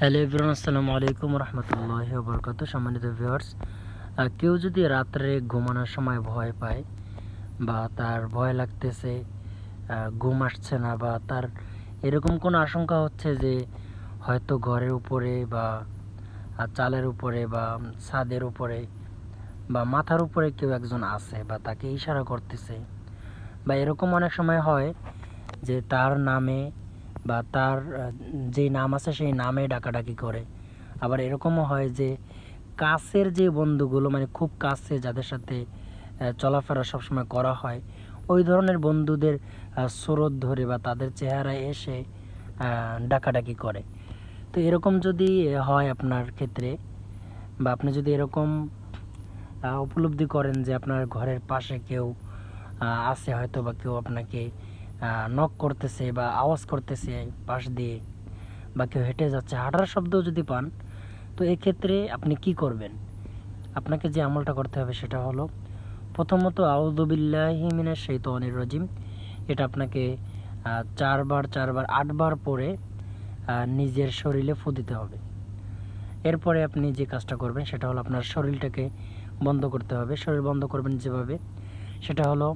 Hello everyone আসসালামু আলাইকুম রহমতুল্লাহ বরকত সম্মানিত ভিউয়ার্স কেউ যদি রাত্রে ঘুমানোর সময় ভয় পায় বা তার ভয় লাগতেছে ঘুম আসছে না বা তার এরকম কোনো আশঙ্কা হচ্ছে যে হয়তো ঘরের উপরে বা চালের উপরে বা ছাদের উপরে বা মাথার উপরে কেউ একজন আছে বা তাকে ইশারা করতেছে বা এরকম অনেক সময় হয় যে তার নামে বা তার যে নাম আছে সেই নামে ডাকাডাকি করে। আবার এরকমও হয় যে কাছের যে বন্ধুগুলো মানে খুব কাছে যাদের সাথে চলাফেরা সবসময় করা হয়, ওই ধরনের বন্ধুদের স্রোত ধরে বা তাদের চেহারায় এসে ডাকাডাকি করে। তো এরকম যদি হয় আপনার ক্ষেত্রে বা আপনি যদি এরকম উপলব্ধি করেন যে আপনার ঘরের পাশে কেউ আছে হয়তো বা কেউ আপনাকে নক করতেছে বা আওয়াজ করতেছে পাশ দিয়ে বা কেউ হেঁটে যাচ্ছে, হাঁটার শব্দ যদি পান, তো এক্ষেত্রে আপনি কি করবেন? আপনাকে যে আমলটা করতে হবে সেটা হলো, প্রথমত আউদুবিল্লাহি মিনাশ শাইতানির রাজিম, এটা আপনাকে চারবার চারবার, আটবার পরে নিজের শরীরে ফু দিতে হবে। এরপরে আপনি যে কাজটা করবেন সেটা হলো আপনার শরীরটাকে বন্ধ করতে হবে। শরীর বন্ধ করবেন যেভাবে, সেটা হলো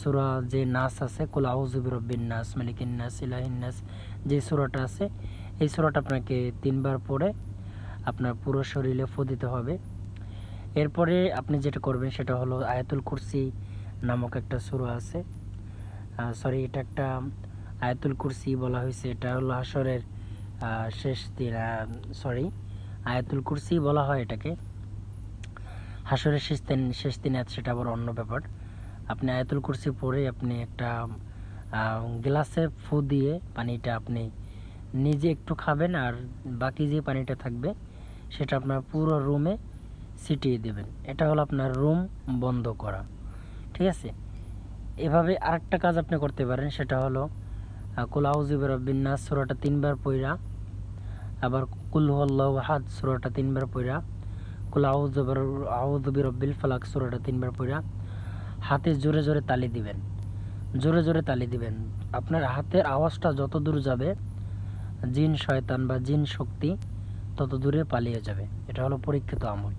সূরা যে নাস আছে, কুল আউযু বিরাব্বিন নাস, মালিকিন নাস, ইলাহিন নাস যে সূরাটা আছে, এই সূরাটা আপনাকে তিনবার পড়ে আপনার পুরো শরীরে ফু দিতে হবে। এরপরে আপনি যেটা করবেন সেটা হলো আয়াতুল কুরসি নামক একটা সূরা আছে। সরি এটা একটা আয়াতুল কুরসি বলা হয়েছে। এটা হলো হাসরের শেষ দিন সরি আয়াতুল কুরসি বলা হয় এটাকে। হাসরের শেষ দিন শেষ দিন সেটা আবার অন্য ব্যাপার। আপনি আয়াতুল কুরসি পড়ে আপনি একটা গ্লাসে ফু দিয়ে পানিটা আপনি নিজে একটু খাবেন আর বাকি যে পানিটা থাকবে সেটা আপনার পুরো রুমে ছিটিয়ে দেবেন। এটা হলো আপনার রুম বন্ধ করা। ঠিক আছে? এভাবে আরেকটা কাজ আপনি করতে পারেন, সেটা হলো কুলাউজিবের বিন্যাস সুরাটা তিনবার পইরা, আবার কুল হল্লাহ হাদ সুরাটা তিনবার পইরা, কুল আউজুবের আউজুবির রব্বিল ফালাক, সুরাটা তিনবার পইরা হাতে জোরে জোরে তালি দিবেন। জোরে জোরে তালি দিবেন। আপনার হাতের আওয়াজটা যত দূর যাবে, জিন শয়তান বা জিন শক্তি তত দূরে পালিয়ে যাবে। এটা হলো পরীক্ষিত আমল।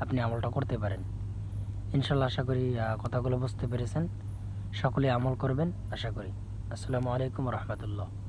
আপনি আমলটা করতে পারেন। ইনশাল্লাহ আশা করি কথাগুলো বুঝতে পেরেছেন। সকলে আমল করবেন, আশা করি। আসসালামু আলাইকুম রহমতুল্লাহ।